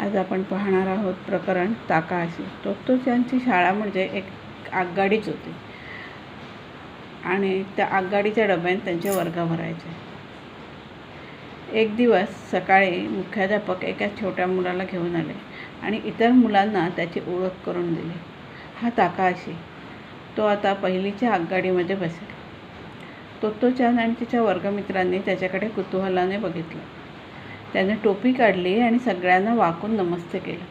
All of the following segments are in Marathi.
आज आपण पाहणार आहोत प्रकरण ताकाहाशी यांची शाळा म्हणजे एक आगगाडीच होती. आणि त्या आगगाडीच्या डब्यात त्यांचे वर्ग भरायचे. एक दिवस सकाळी मुख्याध्यापक एका छोट्या मुलाला घेऊन आले आणि इतर मुलांना त्याची ओळख करून दिली. हा ताकाशी. तो आता पहिलीच्या आगगाडीमध्ये बसेल. तोत्तोचान आणि तिच्या वर्गमित्रांनी त्याच्याकडे कुतूहलाने बघितलं. त्याने टोपी काढली आणि सगळ्यांना वाकून नमस्ते केलं.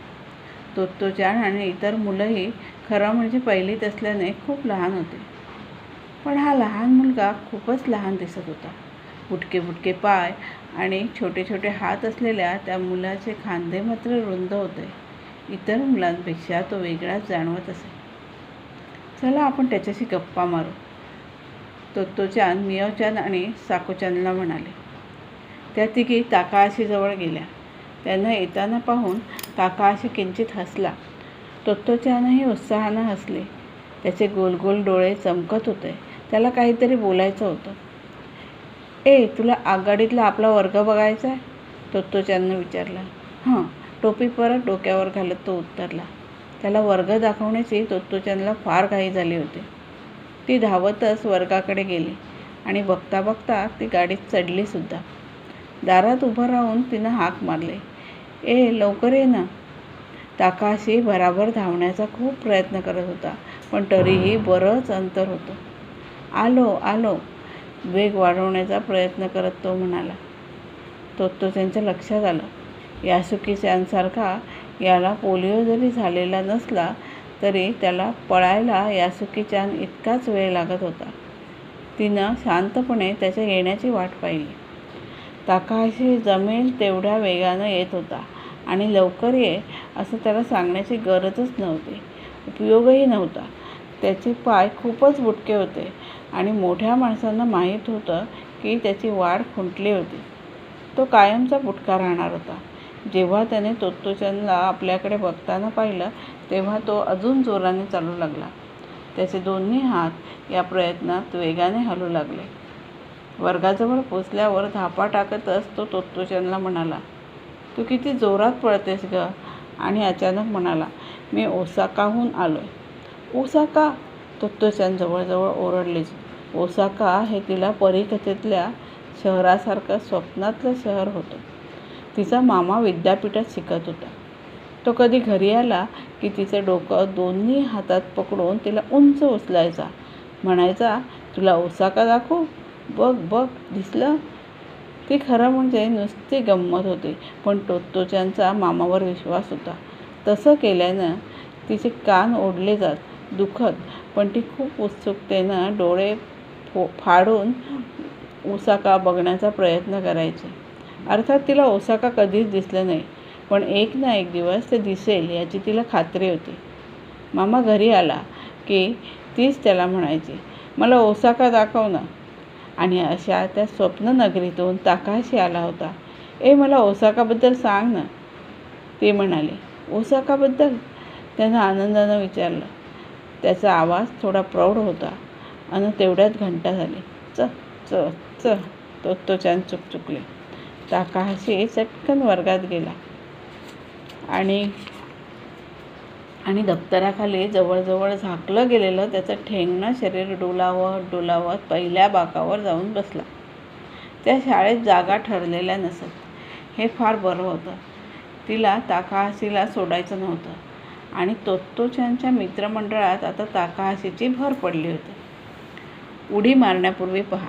तोत्तोचान आणि इतर मुलंही खरं म्हणजे पहिलीत असल्याने खूप लहान होते. पण हा लहान मुलगा खूपच लहान दिसत होता. बुटके बुटके पाय आणि छोटे छोटे हात असलेल्या त्या मुलाचे खांदे मात्र रुंद होते. इतर मुलांपेक्षा तो वेगळाच जाणवत असे. चला आपण त्याच्याशी गप्पा मारू. तोत्तोचान मियोचान आणि साकोचानला म्हणाले. त्या तिघी ताकाहाशीजवळ गेल्या. त्यांना येताना पाहून ताकाहाशी किंचित हसला. तोत्तोचानही उत्साहानं हसले. त्याचे गोल गोल डोळे चमकत होते. त्याला काहीतरी बोलायचं होतं. ए तुला आघाडीतला आपला वर्ग बघायचा आहे? तोत्तोचाननं विचारलं. हां. टोपी परत डोक्यावर घालत तो उत्तरला. त्याला वर्ग दाखवण्याची तोत्तोचानला फार घाई झाली होती. ती धावतच वर्गाकडे गेली आणि बघता बघता ती गाडीत चढलीसुद्धा दारात उभं राहून तिनं हाक मारले. ए लवकर ये ना. ताकाशी भराभर धावण्याचा खूप प्रयत्न करत होता पण तरीही बरंच अंतर होतं. आलो आलो. वेग वाढवण्याचा प्रयत्न करत तो म्हणाला. तो तो त्यांच्या लक्षात आलं. यासुकीच्यांसारखा याला पोलिओ जरी झालेला नसला तरी त्याला पळायला यासुकीच्यान इतकाच वेळ लागत होता. तिनं शांतपणे त्याच्या येण्याची वाट पाहिली. ताकाहाशी जमेल तेवढ्या वेगानं येत होता. आणि लवकर ये असं त्याला सांगण्याची गरजच नव्हती. उपयोगही नव्हता. त्याचे पाय खूपच बुटके होते. आणि मोठ्या माणसांना माहीत होतं की त्याची वाढ खुंटली होती. तो कायमचा बुटका राहणार होता. जेव्हा त्याने तोत्तोचनला आपल्याकडे बघताना पाहिलं तेव्हा तो अजून जोराने चालू लागला. त्याचे दोन्ही हात या प्रयत्नात वेगाने हलू लागले. वर्गाजवळ पोचल्यावर धापा टाकतच तो तोत्तोचनला म्हणाला तू किती जोरात पळतेस ग आणि अचानक म्हणाला मी ओसाकाहून आलो आहे ओसाका तोत्तोचन जवळजवळ ओरडलीच. ओसाका हे तिला परीकथेतल्या शहरासारखं स्वप्नातलं शहर होतं. तिचा मामा विद्यापीठात शिकत होता. तो कधी घरी आला की तिचं डोकं दोन्ही हातात पकडून तिला उंच उचलायचा. म्हणायचा तुला ओसाका दाखवू? बघ बघ दिसलं? ती खरं म्हणजे नुसती गंमत होती पण टोत्तोच्यांचा मामावर विश्वास होता. तसं केल्यानं तिचे कान ओढले जात दुखत पण ती खूप उत्सुकतेनं डोळे फो फाडून ओसाका बघण्याचा प्रयत्न करायचे. अर्थात तिला ओसाका कधीच दिसलं नाही पण एक ना एक दिवस ते दिसेल याची तिला खात्री होती. मामा घरी आला की तीच त्याला म्हणायची मला ओसाका दाखव ना. आणि अशा त्या स्वप्ननगरीतून ताकाशी आला होता. ए मला ओसाकाबद्दल सांग ना. ते म्हणाले ओसाकाबद्दल? त्यानं आनंदानं विचारलं. त्याचा आवाज थोडा प्रौढ होता आणि तेवढ्यात घंटा झाली. च च च तो तो छान चुकचुकले. ताकाशी चटकन वर्गात गेला. आणि आणि दप्तराखाली जवळजवळ झाकलं गेलेलं त्याचं ठेंगणं शरीर डोलावत डोलावत पहिल्या बाकावर जाऊन बसला. त्या शाळेत जागा ठरलेल्या नसत. हे फार बरं होतं. तिला ताकाहासीला सोडायचं नव्हतं. आणि तोत्तोच्यांच्या मित्रमंडळात आता ताकाहासीची भर पडली होती. उडी मारण्यापूर्वी पहा.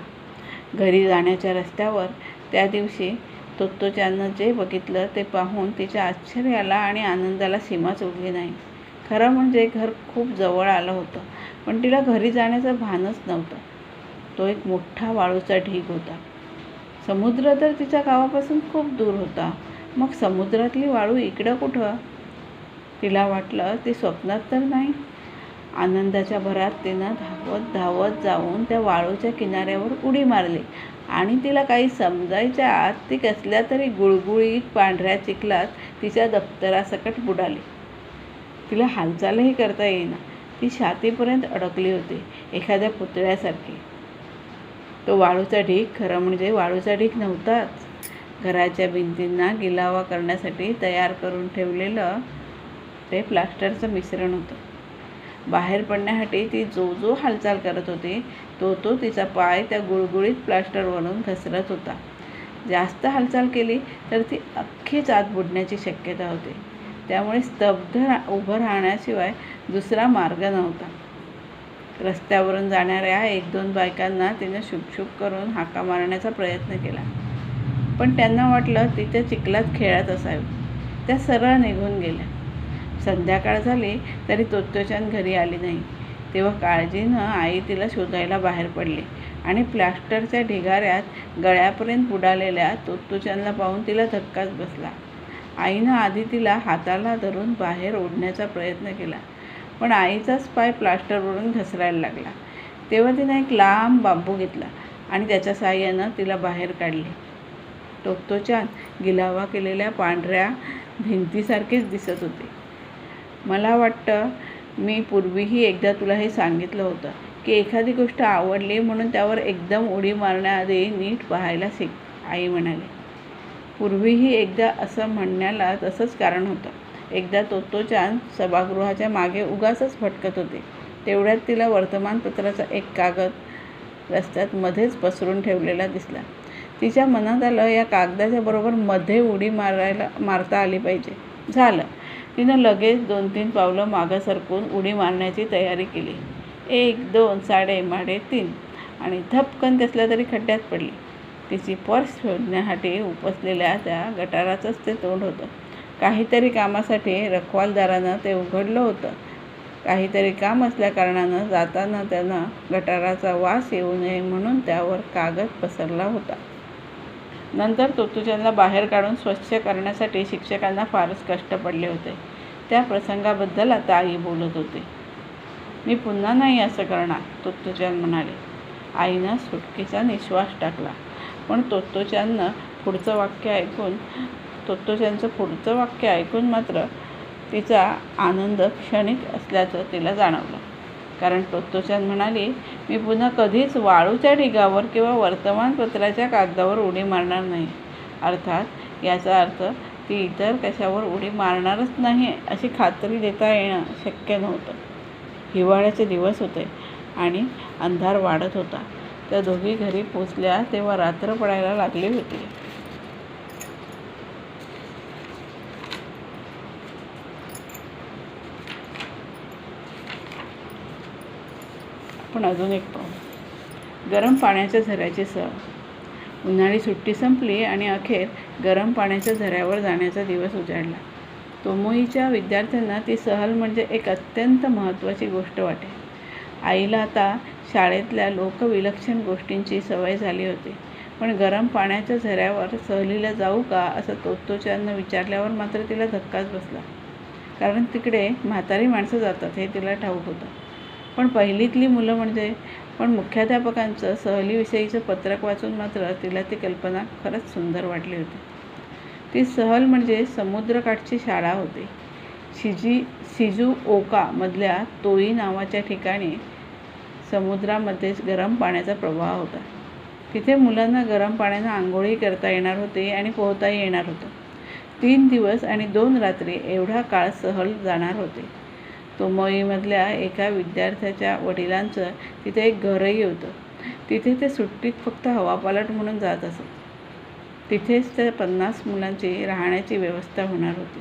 घरी जाण्याच्या रस्त्यावर त्या दिवशी तोत्तोच्यानं जे बघितलं ते पाहून तिच्या आश्चर्याला आणि आनंदाला सीमाच उरली नाही. खरं म्हणजे घर खूप जवळ आलं होतं पण तिला घरी जाण्याचं भानच नव्हतं. तो एक मोठा वाळूचा ढीग होता. समुद्र तर तिच्या गावापासून खूप दूर होता. मग समुद्रातली वाळू इकडं कुठं? तिला वाटलं ती स्वप्नात तर नाही. आनंदाच्या भरात तिनं धावत धावत जाऊन त्या वाळूच्या किनाऱ्यावर उडी मारली. आणि तिला काही समजायच्या आत ती कसल्या तरी गुळगुळीत पांढऱ्या चिखलात तिच्या दप्तरासकट बुडाली. तिला हालचालही करता येईना. ती छातीपर्यंत अडकली होती एखाद्या पुतळ्यासारखी. तो वाळूचा ढीग खरं म्हणजे वाळूचा ढीग नव्हताच. घराच्या भिंतींना गिलावा करण्यासाठी तयार करून ठेवलेलं ते प्लास्टरचं मिश्रण होतं. बाहेर पडण्यासाठी ती जो जो हालचाल करत होती तो तो तिचा पाय त्या गुळगुळीत प्लास्टरवरून घसरत होता. जास्त हालचाल केली तर ती अख्खीच आत बुडण्याची शक्यता होती. त्यामुळे स्तब्ध रा उभं राहण्याशिवाय दुसरा मार्ग नव्हता. रस्त्यावरून जाणाऱ्या एक दोन बायकांना तिने शुकशुक करून हाका मारण्याचा प्रयत्न केला. पण त्यांना वाटलं ती त्या चिखलात खेळत असावी. त्या सरळ निघून गेल्या. संध्याकाळ झाली तरी तोत्तोचान घरी आली नाही. तेव्हा काळजीनं आई तिला शोधायला बाहेर पडली आणि प्लास्टरच्या ढिगाऱ्यात गळ्यापर्यंत बुडालेल्या तोत्तोचानला पाहून तिला धक्काच बसला. आईनं आधी तिला हाताला धरून बाहेर ओढण्याचा प्रयत्न केला पण आईचाच पाय प्लास्टरवरून घसरायला लागला. तेव्हा तिनं एक लांब बांबू घेतला आणि त्याच्या साहाय्यानं तिला बाहेर काढले. टोकतोचान गिलावा केलेल्या पांढऱ्या भिंतीसारखेच दिसत होते. मला वाटतं मी पूर्वीही एकदा तुला हे सांगितलं होतं की एखादी गोष्ट आवडली म्हणून त्यावर एकदम उडी मारण्याआधी नीट पाहायला शिक आई म्हणाली. पूर्वीही एकदा असं म्हणण्याला तसंच कारण होतं. एकदा तोत्तोचान सभागृहाच्या मागे उगाचच भटकत होते. तेवढ्यात तिला वर्तमानपत्राचा एक कागद रस्त्यात मध्येच पसरून ठेवलेला दिसला. तिच्या मनात आलं या कागदाच्या बरोबर मध्ये उडी मारायला मारता आली पाहिजे. झालं. तिनं लगेच दोन तीन पावलं मागं सरकून उडी मारण्याची तयारी केली. एक दोन साडे माडे तीन आणि धपकन कसल्या तरी खड्ड्यात पडली. तिची पर्स शोधण्यासाठी उपसलेल्या त्या गटाराचंच ते तोंड होतं. काहीतरी कामासाठी रखवालदारानं ते उघडलं होतं. काहीतरी काम असल्याकारणानं जाताना त्यांना गटाराचा वास येऊ नये म्हणून त्यावर कागद पसरला होता. नंतर तुतुचंदला बाहेर काढून स्वच्छ करण्यासाठी शिक्षकांना फारच कष्ट पडले होते. त्या प्रसंगाबद्दल आता आई बोलत होती. मी पुन्हा नाही असं करणार तुतुचंद म्हणाले. आईनं सुटकेचा निश्वास टाकला. पण तोत्तोचाननं पुढचं वाक्य ऐकून तोत्तोचानचं पुढचं वाक्य ऐकून मात्र तिचा आनंद क्षणिक असल्याचं तिला जाणवलं. कारण तोत्तोचान म्हणाली मी पुन्हा कधीच वाळूच्या ढिगावर किंवा वर्तमानपत्राच्या कागदावर उडी मारणार नाही. अर्थात याचा अर्थ ती इतर कशावर उडी मारणारच नाही अशी खात्री देता येणं शक्य नव्हतं. हिवाळ्याचे दिवस होते आणि अंधार वाढत होता. त्या दोघी घरी पोचल्या तेव्हा रात्र पडायला लागली होती. आपण अजून एक पाहू गरम पाण्याच्या झऱ्याची सह उन्हाळी सुट्टी संपली आणि अखेर गरम पाण्याच्या झऱ्यावर जाण्याचा दिवस उजाडला. तोमोईच्या विद्यार्थ्यांना ती सहल म्हणजे एक अत्यंत महत्त्वाची गोष्ट वाटे. आईला आता शाळेतल्या लोकविलक्षण गोष्टींची सवय झाली होती. पण गरम पाण्याच्या झऱ्यावर सहलीला जाऊ का? असं तोत्तोच्यानं विचारल्यावर मात्र तिला धक्काच बसला. कारण तिकडे म्हातारी माणसं जातात हे तिला ठाऊक होतं. पण पहिलीतली मुलं म्हणजे पण मुख्याध्यापकांचं सहलीविषयीचं पत्रक वाचून मात्र तिला ती कल्पना खरंच सुंदर वाटली होती. ती सहल म्हणजे समुद्रकाठची शाळा होती. शिजी शिजू ओकामधल्या तोई नावाच्या ठिकाणी समुद्रामध्येच गरम पाण्याचा प्रवाह होता. तिथे मुलांना गरम पाण्यानं आंघोळी करता येणार होते आणि पोहताही येणार होतं. तीन दिवस आणि दोन रात्री एवढा काळ सहल जाणार होते. तोमोईमधल्या एका विद्यार्थ्याच्या वडिलांचं तिथे एक घरही होतं. तिथे ते सुट्टीत फक्त हवापालट म्हणून जात असत. तिथेच त्या पन्नास मुलांची राहण्याची व्यवस्था होणार होती.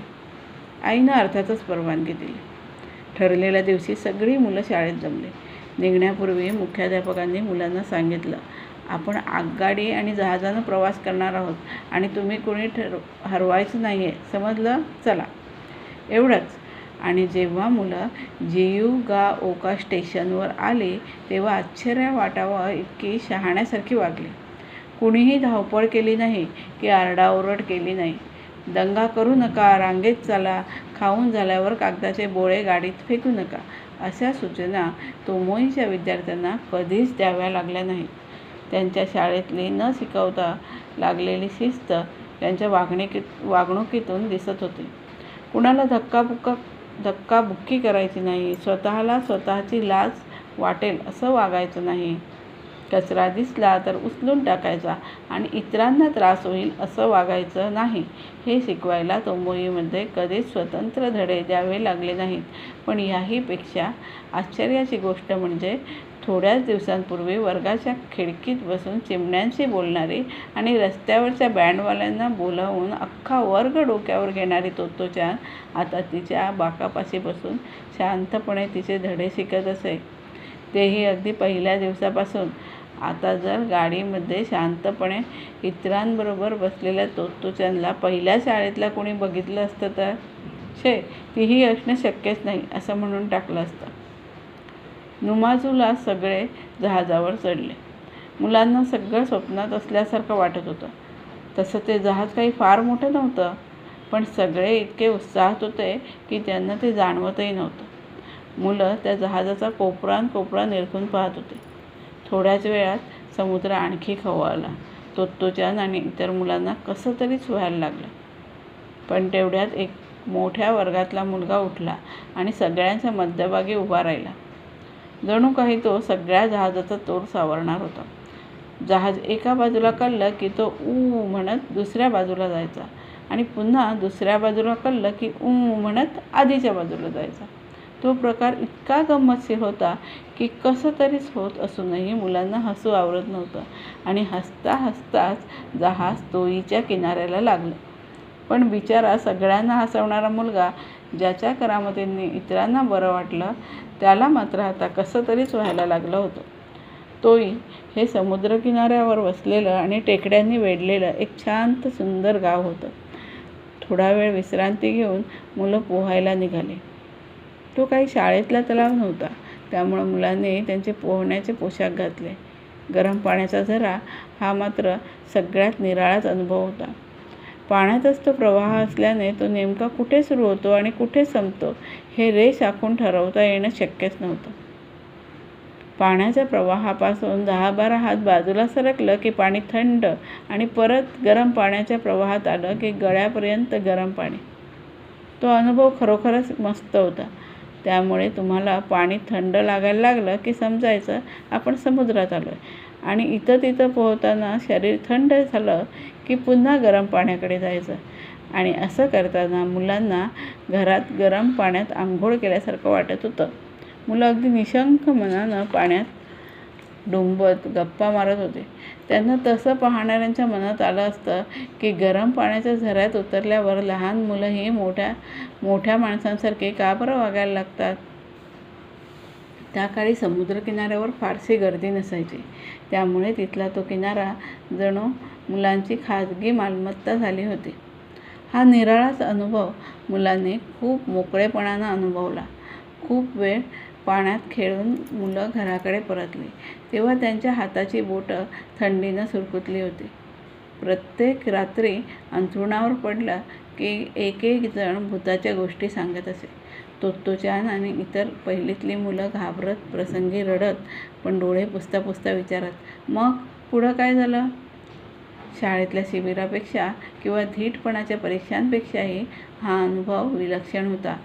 आईनं अर्थातच परवानगी दिली. ठरलेल्या दिवशी सगळी मुलं शाळेत जमली. निघण्यापूर्वी मुख्याध्यापकांनी मुलांना सांगितलं आपण आगगाडी आणि जहाजानं प्रवास करणार आहोत आणि तुम्ही कोणी ठर हरवायचं नाही आहे समजलं? चला. एवढंच. आणि जेव्हा मुलं जियू गा ओका स्टेशनवर आली तेव्हा आश्चर्य वाटावं इतकी शहाण्यासारखी वागली. कुणीही धावपळ केली नाही की आरडाओरड केली नाही. दंगा करू नका रांगेत चला खाऊन झाल्यावर कागदाचे बोळे गाडीत फेकू नका. अशा सूचना तोमोईच्या विद्यार्थ्यांना कधीच द्याव्या लागल्या नाहीत. त्यांच्या शाळेतली न शिकवता लागलेली शिस्त त्यांच्या वागणुकीत वागणुकीतून दिसत होती. कुणाला धक्काबुक्का धक्काबुक्की करायची नाही स्वतःला स्वतःची लाज वाटेल असं वागायचं नाही. कचरा दिसला तर उचलून टाकायचा आणि इतरांना त्रास होईल असं वागायचं नाही. हे शिकवायला तोंबोईमध्ये कधीच स्वतंत्र धडे द्यावे लागले नाहीत. पण याहीपेक्षा आश्चर्याची गोष्ट म्हणजे थोड्याच दिवसांपूर्वी वर्गाच्या खिडकीत बसून चिमण्यांशी बोलणारी आणि रस्त्यावरच्या बँडवाल्यांना बोलावून अख्खा वर्ग डोक्यावर घेणारी तोत्तोचान आता तिच्या बाकापाशी बसून शांतपणे तिचे धडे शिकत असे. तेही अगदी पहिल्या दिवसापासून. आता जर गाडीमध्ये शांतपणे इतरांबरोबर बसलेल्या तोत्तोचानला पहिल्या शाळेतला कोणी बघितलं असतं तर? छे तीही असणं शक्यच नाही असं म्हणून टाकलं असतं. नुमाजूला सगळे जहाजावर चढले. मुलांना सगळं स्वप्नात असल्यासारखं वाटत होतं. तसं ते जहाज काही फार मोठं नव्हतं पण सगळे इतके उत्साहात होते की त्यांना ते जाणवतही नव्हतं. मुलं त्या जहाजाचा कोपरान कोपरा निरखून पाहत होते. थोड्याच वेळात समुद्र आणखी खवळला. तोत्तोचान आणि इतर मुलांना कसं तरीच व्हायला लागलं. पण तेवढ्यात एक मोठ्या वर्गातला मुलगा उठला आणि सगळ्यांच्या मध्यभागी उभा राहिला. जणू काही तो सगळ्या जहाजाचा तोर सावरणार होता. जहाज एका बाजूला कळलं की तो ऊ म्हणत दुसऱ्या बाजूला जायचा आणि पुन्हा दुसऱ्या बाजूला कळलं की ऊ म्हणत आधीच्या बाजूला जायचा. तो प्रकार इतका गमतशीर होता की कसं तरीच होत असूनही मुलांना हसू आवरत नव्हतं आणि हसता हसताच जहाज तोईच्या किनाऱ्याला लागलं. पण बिचारा सगळ्यांना हसवणारा मुलगा ज्याच्या करामतींनी इतरांना बरं वाटलं त्याला मात्र आता कसं तरीच व्हायला लागलं होतं. तोई हे समुद्रकिनाऱ्यावर वसलेलं आणि टेकड्यांनी वेढलेलं एक शांत सुंदर गाव होतं. थोडा वेळ विश्रांती घेऊन मुलं पोहायला निघाले. तो काही शाळेतला तलाव नव्हता. त्यामुळं मुलांनी त्यांचे पोहण्याचे पोशाख घातले. गरम पाण्याचा झरा हा मात्र सगळ्यात निराळाच अनुभव होता. पाण्यातच तो प्रवाह असल्याने तो नेमका कुठे सुरू होतो आणि कुठे संपतो हे रेष आखून ठरवता येणं शक्यच नव्हतं. पाण्याच्या प्रवाहापासून दहा बारा हात बाजूला सरकलं की पाणी थंड आणि परत गरम पाण्याच्या प्रवाहात आलं की गळ्यापर्यंत गरम पाणी. तो अनुभव खरोखरच मस्त होता. त्यामुळे तुम्हाला पाणी थंड लागायला लागलं की समजायचं आपण समुद्रात आलो आहे आणि इथं तिथं पोहताना शरीर थंड झालं की पुन्हा गरम पाण्याकडे जायचं. आणि असं करताना मुलांना घरात गरम पाण्यात आंघोळ केल्यासारखं वाटत होतं. मुलं अगदी निशंक मनानं पाण्यात डुंबत गप्पा मारत होते. त्यांना तसं पाहणाऱ्यांच्या मनात आलं असतं की गरम पाण्याच्या झऱ्यात उतरल्यावर लहान मुलंही मोठ्या मोठ्या माणसांसारखे का बरं वागायला लागतात? त्या काळी समुद्रकिनाऱ्यावर फारशी गर्दी नसायची. त्यामुळे तिथला तो किनारा जणू मुलांची खाजगी मालमत्ता झाली होती. हा निराळाच अनुभव मुलांनी खूप मोकळेपणानं अनुभवला. खूप वेळ पाण्यात खेळून मुलं घराकडे परतली. तेव्हा त्यांच्या हाताची बोटं थंडीनं सुरकुतली होती. प्रत्येक रात्री अंथरुणावर पडलं की एक एक जण भूताच्या गोष्टी सांगत असे. तोत्तोचान आणि इतर पहिलीतली मुलं घाबरत प्रसंगी रडत पण डोळे पुसता पुसता विचारत मग पुढं काय झालं? शाळेतल्या शिबिरापेक्षा किंवा धीटपणाच्या परीक्षांपेक्षाही हा अनुभव विलक्षण होता.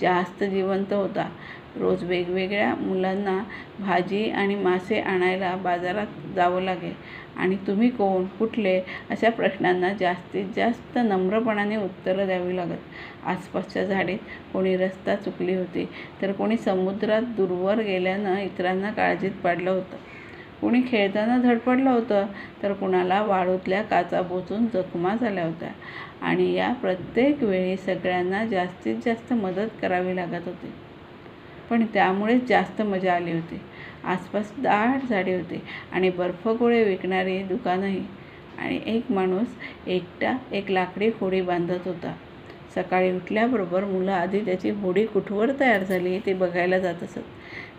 जास्त जिवंत होता. रोज वेगवेगळ्या मुलांना भाजी आणि मासे आणायला बाजारात जावं लागे. आणि तुम्ही कोण कुठले? अशा प्रश्नांना जास्तीत जास्त नम्रपणाने उत्तरं द्यावी लागत. आसपासच्या झाडीत कोणी रस्ता चुकली होती तर कोणी समुद्रात दूरवर गेल्यानं इतरांना काळजीत पाडलं होतं. कोणी खेळताना धडपडलं होतं तर कुणाला वाळूतल्या काचा बोचून जखमा झाल्या होत्या. आणि या प्रत्येक वेळी सगळ्यांना जास्तीत जास्त मदत करावी लागत होती. पण त्यामुळेच जास्त मजा आली होती. आसपास दाट झाडे होती आणि बर्फगोळे विकणारी दुकानंही. आणि एक माणूस एकटा एक लाकडी होडी बांधत होता. सकाळी उठल्याबरोबर मुलं आधी त्याची होडी कुठवर तयार झाली ते बघायला जात असत.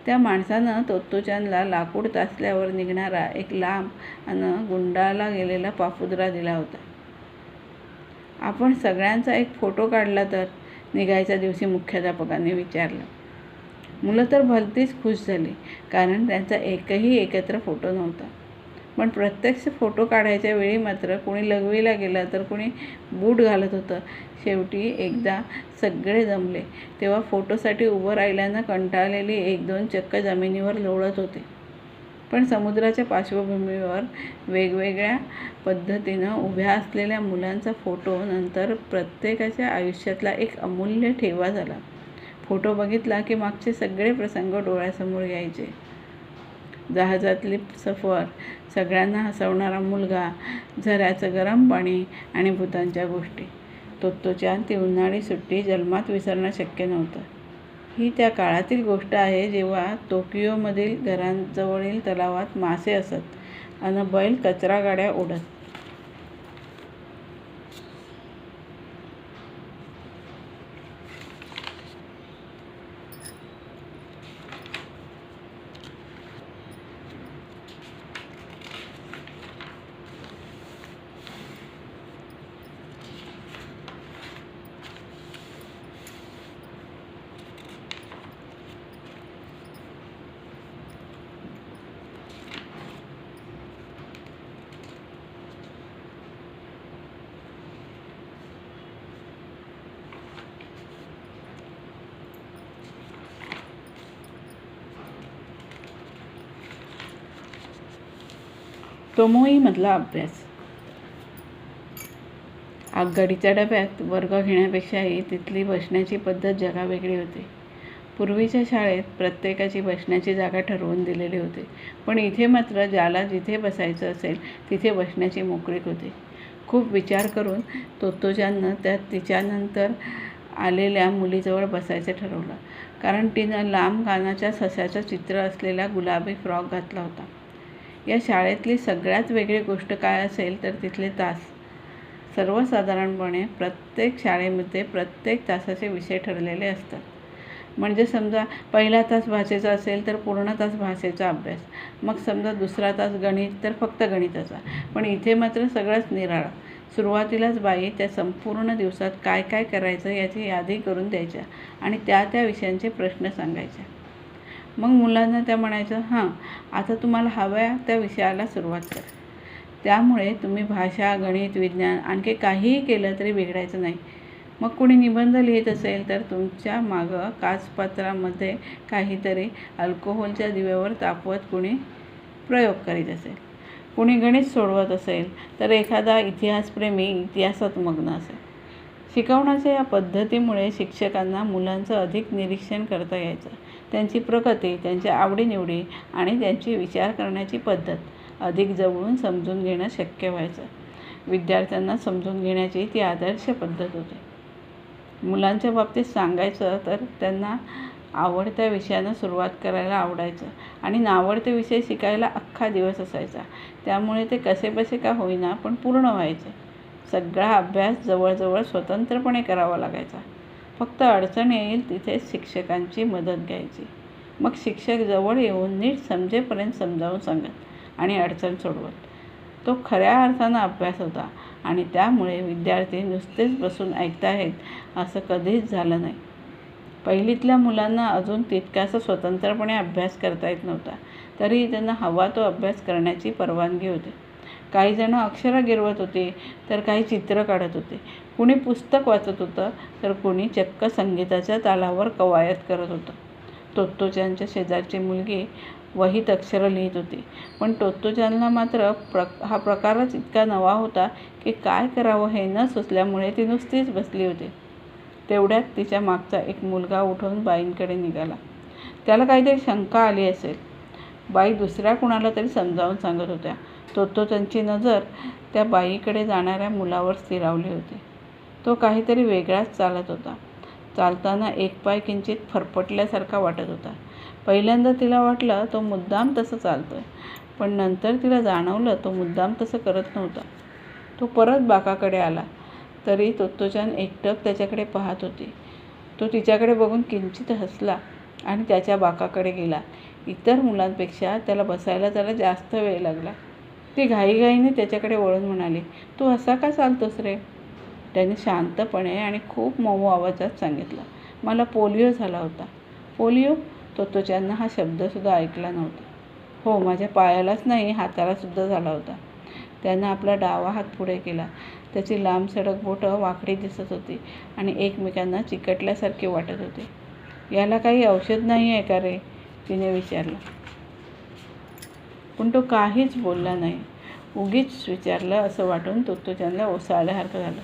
त्या माणसानं तोत्तोचानला लाकूड तासल्यावर निघणारा एक लांब आणि गुंडाला गेलेला पापुद्रा दिला होता. आपण सगळ्यांचा एक फोटो काढला तर निघायच्या दिवशी मुख्याध्यापकाने विचारलं. मुलं तर भलतीच खुश झाली कारण त्यांचा एकही एकत्र फोटो नव्हता. पण प्रत्यक्ष फोटो काढायच्या वेळी मात्र कोणी लघवीला गेला तर कोणी बूट घालत होतं शेवटी एकदा सगळे जमले तेव्हा फोटोसाठी उभं राहिल्यानं कंटाळलेली एक दोन चक्क जमिनीवर लोळत होते. पण समुद्राच्या पार्श्वभूमीवर वेगवेगळ्या पद्धतीनं उभ्या असलेल्या मुलांचा फोटो नंतर प्रत्येकाच्या आयुष्यातला एक अमूल्य ठेवा झाला. फोटो बघितला की मागचे सगळे प्रसंग डोळ्यासमोर यायचे. जहाजातली सफर सगळ्यांना हसवणारा मुलगा झऱ्याचं गरम पाणी आणि भूतांच्या गोष्टी. तोत्तोच्या ती उन्हाळी सुट्टी जन्मात विसरणं शक्य नव्हतं. ही त्या काळातील गोष्ट आहे जेव्हा टोकियोमधील घरांजवळील तलावात मासे असत अन बैल कचरा गाड्या ओढत. तोमोईमधला अभ्यास. आगगाडीच्या डब्यात वर्ग घेण्यापेक्षाही तिथली बसण्याची पद्धत जगावेगळी होती. पूर्वीच्या शाळेत प्रत्येकाची बसण्याची जागा ठरवून दिलेली होती पण इथे मात्र ज्याला जिथे बसायचं असेल तिथे बसण्याची मोकळीक होती. खूप विचार करून तोत्तोजांनं त्या तिच्यानंतर आलेल्या मुलीजवळ बसायचं ठरवलं कारण तिनं लांब कानाच्या सस्याचं चित्र असलेला गुलाबी फ्रॉक घातला होता. या शाळेतली सगळ्यात वेगळी गोष्ट काय असेल तर तिथले तास. सर्वसाधारणपणे प्रत्येक शाळेमध्ये प्रत्येक तासाचे विषय ठरलेले असतात. म्हणजे समजा पहिला तास भाषेचा असेल तर पूर्ण तास भाषेचा अभ्यास. मग समजा दुसरा तास गणित तर फक्त गणिताचा. पण इथे मात्र सगळंच निराळा. सुरुवातीलाच बाई त्या संपूर्ण दिवसात काय काय करायचं याची यादी करून द्यायच्या आणि त्या त्या विषयांचे प्रश्न सांगायच्या. मग मुलांना त्या म्हणायचं हां आता तुम्हाला हव्या त्या विषयाला सुरुवात कर. त्यामुळे तुम्ही भाषा गणित विज्ञान आणखी काहीही केलं तरी बिघडायचं नाही. मग कुणी निबंध लिहित असेल तर तुमच्या मागं काचपात्रामध्ये काहीतरी अल्कोहोलच्या दिव्यावर तापवत कुणी प्रयोग करीत असेल. कुणी गणित सोडवत असेल तर एखादा इतिहासप्रेमी इतिहासात मग्न असेल. शिकवण्याच्या या पद्धतीमुळे शिक्षकांना मुलांचं अधिक निरीक्षण करता यायचं. त्यांची प्रगती त्यांच्या आवडीनिवडी आणि त्यांची विचार करण्याची पद्धत अधिक जवळून समजून घेणं शक्य व्हायचं. विद्यार्थ्यांना समजून घेण्याची ती आदर्श पद्धत होती. मुलांच्या बाबतीत सांगायचं तर त्यांना आवडत्या विषयानं सुरुवात करायला आवडायचं आणि नावडते विषय शिकायला अख्खा दिवस असायचा. त्यामुळे ते कसेबसे का होईना पण पूर्ण व्हायचे. सगळा अभ्यास जवळजवळ स्वतंत्रपणे करावा लागायचा. फक्त अडचण येईल तिथेच शिक्षकांची मदत घ्यायची. मग शिक्षक जवळ येऊन नीट समजेपर्यंत समजावून सांगत आणि अडचण सोडवत. तो खऱ्या अर्थानं अभ्यास होता आणि त्यामुळे विद्यार्थी नुसतेच बसून ऐकताहेत असं कधीच झालं नाही. पहिलीतल्या मुलांना अजून तितकासा स्वतंत्रपणे अभ्यास करता येत नव्हता. तरीही त्यांना हवा तो अभ्यास करण्याची परवानगी होती. काही जणं अक्षरं गिरवत होते तर काही चित्र काढत होते. कुणी पुस्तक वाचत होतं तर कुणी चक्क संगीताच्या तालावर कवायत करत होतं. तोत्तोचानच्या शेजारची मुलगी वहीत अक्षरं लिहित होती. पण टोत्तोचानला मात्र प्र हा प्रकारच इतका नवा होता की काय करावं हे न सुचल्यामुळे ती नुसतीच बसली होती. तेवढ्यात तिच्या मागचा एक मुलगा उठून बाईंकडे निघाला. त्याला काहीतरी शंका आली असेल. बाई दुसऱ्या कुणाला तरी समजावून सांगत होत्या. तो त्यांची नजर त्या बाईकडे जाणाऱ्या मुलावर स्थिरावली होती. तो काहीतरी वेगळाच चालत होता. चालताना एक पाय किंचित फरफटल्यासारखा वाटत होता. पहिल्यांदा तिला वाटलं तो मुद्दाम तसं चालतोय पण नंतर तिला जाणवलं तो मुद्दाम तसं करत नव्हता. तो परत बाकाकडे आला तरी तोत्तोचान एकटक त्याच्याकडे पाहत होती. तो तिच्याकडे बघून किंचित हसला आणि त्याच्या बाकाकडे गेला. इतर मुलांपेक्षा त्याला बसायला त्याला जास्त वेळ लागला. ती घाईघाईने त्याच्याकडे वळून म्हणाली तू असा का चालतोस रे? त्याने शांतपणे आणि खूप मऊ आवाजात सांगितलं. मला पोलिओ झाला होता. पोलिओ? तोत्तोचाननं हा शब्दसुद्धा ऐकला नव्हता. हो माझ्या पायालाच नाही हातालासुद्धा झाला होता. त्यानं आपला डावा हात पुढे केला. त्याची लांब सडक बोटं वाकडी दिसत होती आणि एकमेकांना चिकटल्यासारखे वाटत होते. याला काही औषध नाही आहे का रे? तिने विचारलं. पण तो काहीच बोलला नाही. उगीच विचारलं असं वाटून तोत्तोचानला ओसाळल्यासारखं झालं.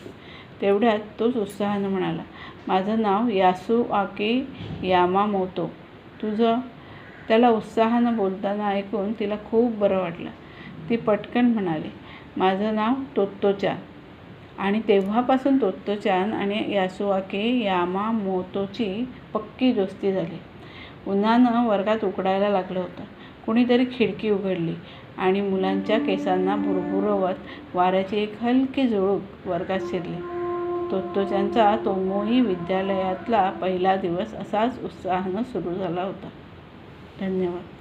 तेवढ्यात तोच उत्साहानं म्हणाला माझं नाव यासू आकी यामामोतो तुझं त्याला उत्साहानं बोलताना ऐकून तिला खूप बरं वाटलं. ती पटकन म्हणाली माझं नाव तोत्तोचान. आणि तेव्हापासून तोत्तोचान आणि यासुआके यामा मोतोची पक्की दोस्ती झाली. उन्हानं वर्गात उकडायला लागलं होतं. कुणीतरी खिडकी उघडली आणि मुलांच्या केसांना भुरभुरवत वाऱ्याची एक हलकी झुळूक वर्गात शिरली. तोत्तोचानचा तोमोई विद्यालयातला पहिला दिवस असाच उत्साहानं सुरू झाला होता. धन्यवाद.